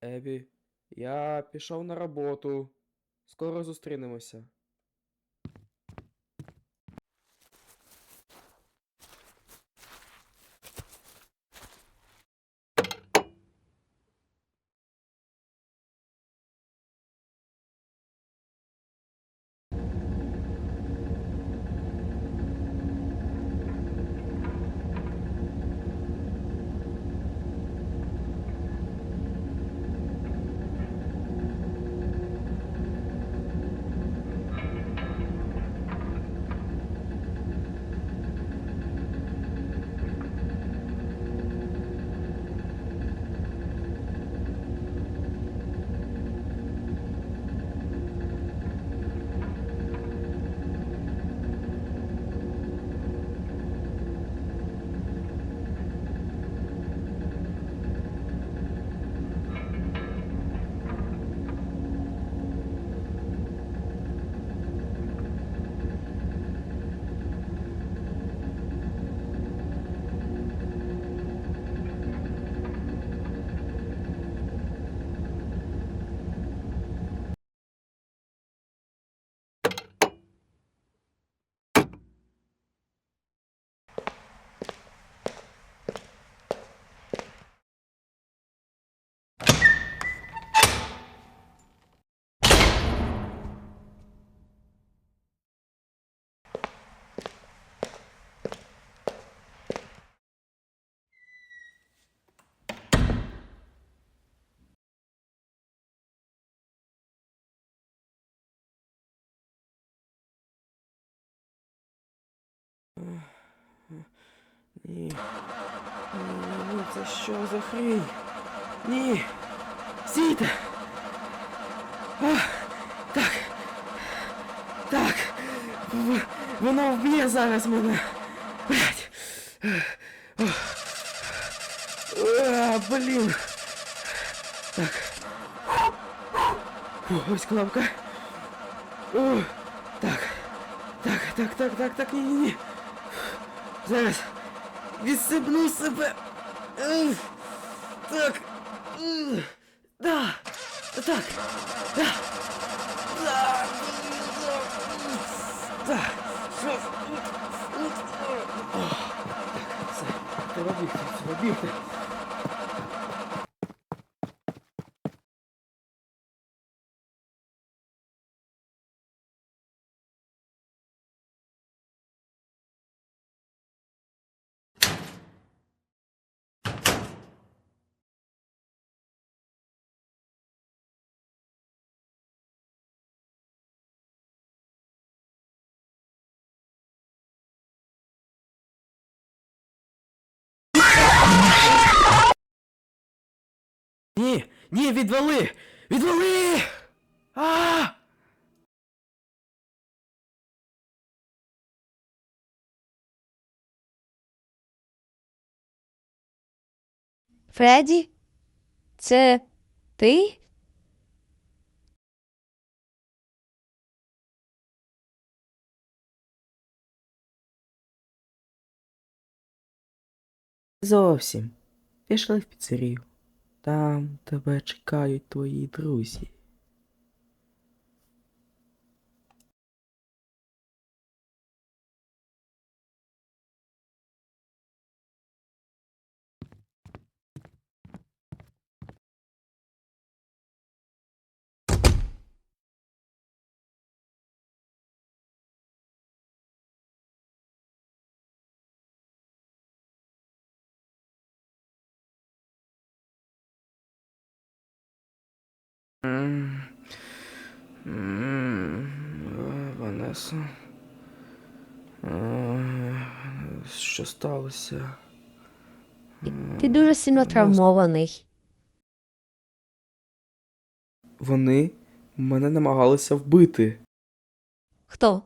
Ебі, я пішов на роботу. Скоро зустрінемося. Ні, ні, це що за хрінь? Ні. Сійте! А, так. Так. В- Воно вб'є зараз мене. Блять. А, блін. Так. Фу, ось кнопка. О, так. Так, так, так, так, так, ні, ні, ні. Зараз. Відсипну себе. Так. Да. Так. Да. Так. Так. Що? Треба бігти, треба бігти. Ні, ні, відвали! Відвали! А! Фредді? Це ти? Зовсім. Пішли в піцерію. Там тебе чекають твої друзі. Е, Що сталося? Ти дуже сильно травмований. Вони мене намагалися вбити. Хто?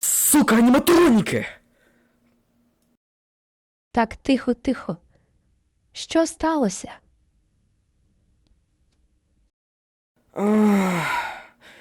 Сука, аніматроніки! Так, тихо, тихо. Що сталося?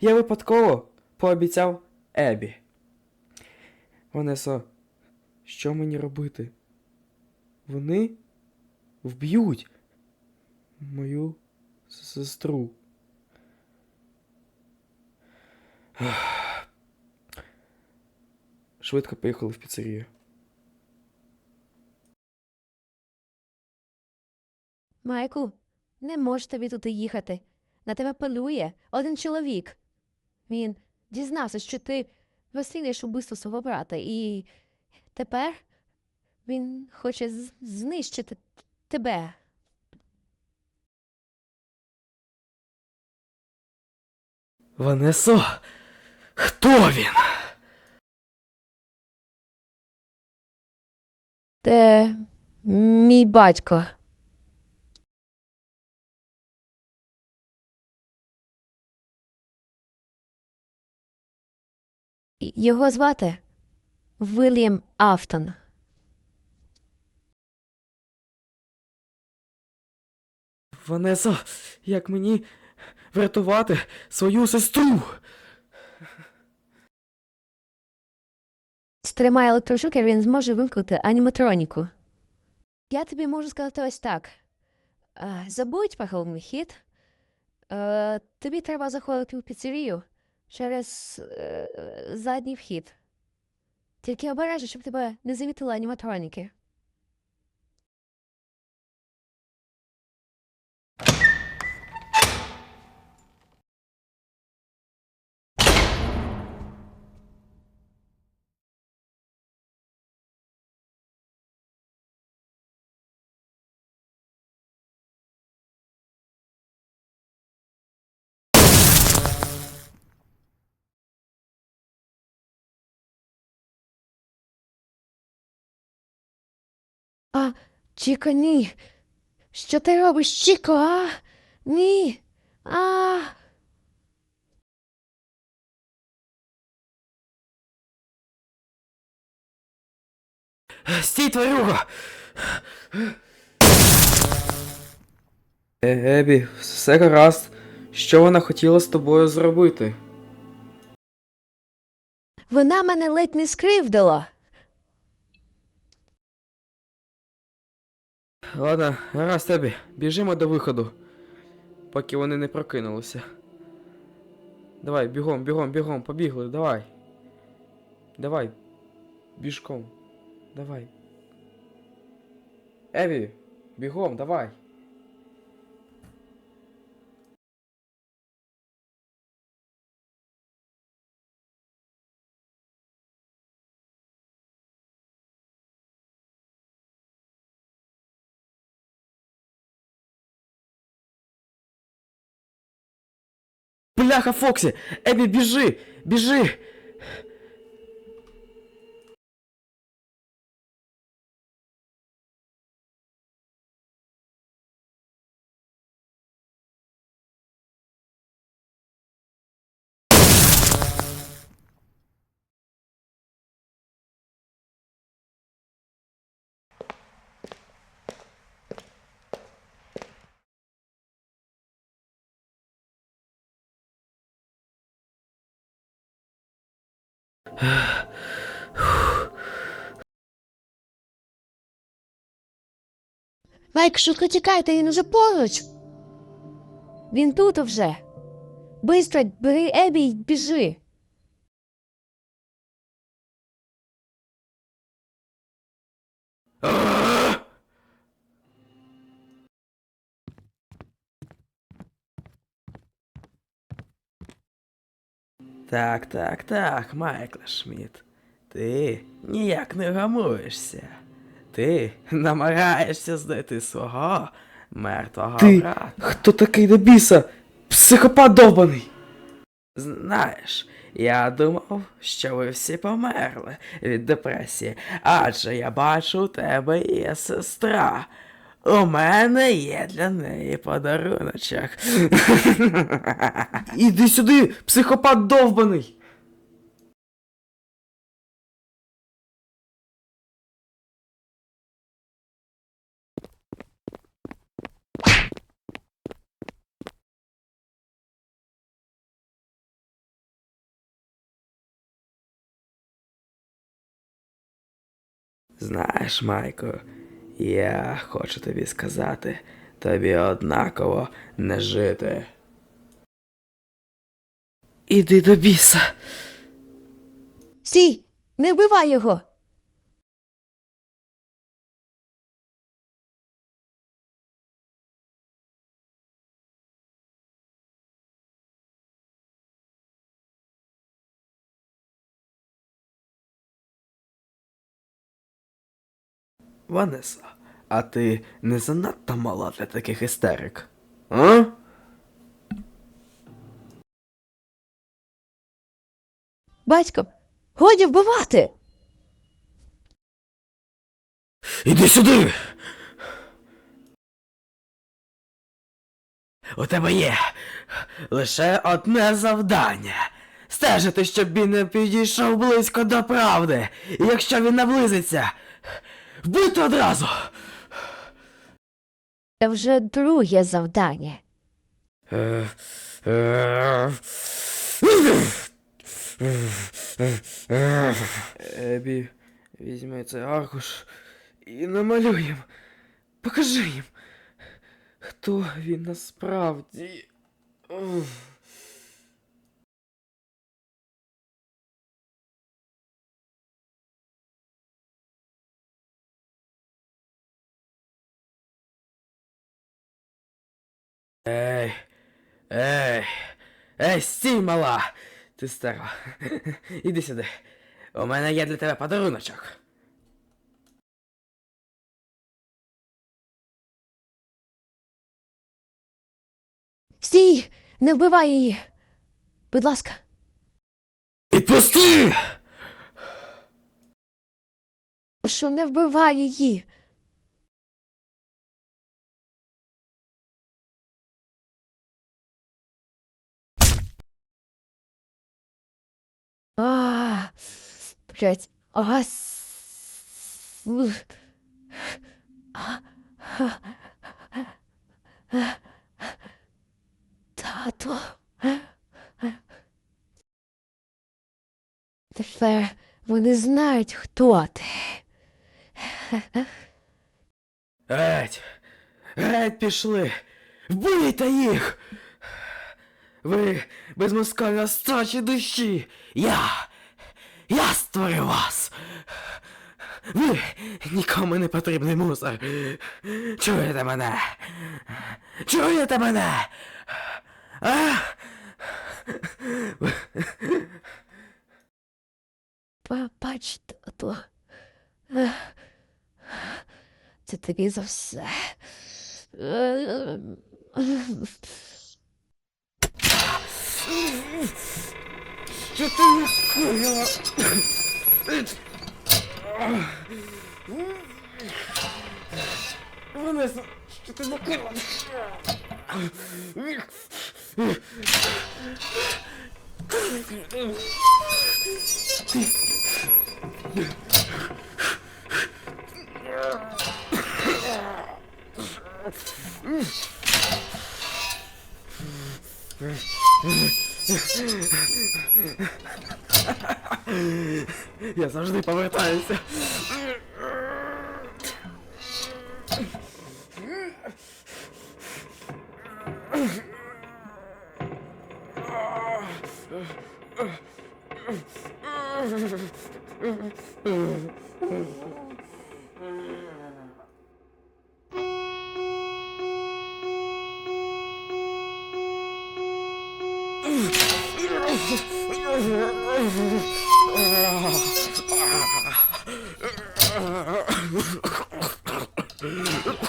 Я випадково пообіцяв Ебі. Ванесо, що мені робити? Вони вб'ють мою сестру. Швидко поїхали в піцерію. Майку, не можеш тобі туди їхати. На тебе полює один чоловік. Він дізнався, що ти розслідуєш убивство свого брата, і тепер він хоче знищити тебе. Ванесо, хто він? Це мій батько. Його звати Вільям Афтон. Ванесо, як мені врятувати свою сестру? Стримає електрошокер, він зможе вимкнути аніматроніку. Я тобі можу сказати ось так. Забудь про головний хід. Е, тобі треба заходити у піцерію через е, задній вхід. Тільки обережно, щоб тебе не завітили аніматроніки. А, Чіко, ні. Що ти робиш, Чіко, а? Ні. А. Стій, тварюга! Е, Ебі, все гаразд. Що вона хотіла з тобою зробити? Вона мене ледь не скривдила. Ладно, гаразд, Ебі, біжимо до виходу, поки вони не прокинулися. Давай, бігом, бігом, бігом, побігли, давай. Давай. Біжком. Давай. Еві, бігом, давай. Бляха, Фокси! Эбби, бежи! Біжи! Майк, швидко тікайте, він уже поруч. Він тут уже. Бистро, бери Ебі й біжи. Так, так, так, Майкле Шмідт. Ти ніяк не гамуєшся. Ти намагаєшся знайти свого мертвого Ти- брата. Хто такий до біса? Психопат довбаний! Знаєш, я думав, що ви всі померли від депресії, адже я бачу, у тебе є сестра. У мене є для неї подаруночок. Іди сюди, психопат довбаний! Знаєш, Майко, Я хочу тобі сказати, тобі однаково не жити. Іди до біса. Стій! Не вбивай його! Ванеса, а ти не занадто мала для таких істерик? А? Батько, годі вбивати! Іди сюди. У тебе є лише одне завдання. Стежити, щоб він не підійшов близько до правди. І якщо він наблизиться, вбити одразу. Це вже друге завдання. Е, е, Ебі, візьми цей аркуш і намалюй їм. Покажи їм, хто він насправді. Ух. Ей, ей, ей, стій, мала! Ти стара. Іди сюди. У мене є для тебе подаруночок. Стій! Не вбивай її! Будь ласка. Відпусти! Що не вбивай її? А, блять, а. Тато. Тепер вони знають, хто ти. Геть! Геть пішли! Вбийте їх! Ви безмозкові остачі душі! Я! Я створив вас! Ви нікому не потрібний мусор! Чуєте мене? Чуєте мене? А? Пробач, тато. Це тобі за все. ちょっとこれはうんですちょっと僕はうん。Я завжди повертаюся.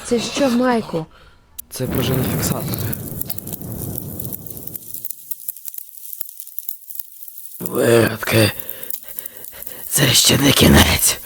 Це що, Майку? Це пружини фіксатори. Виродки. Це ще не кінець.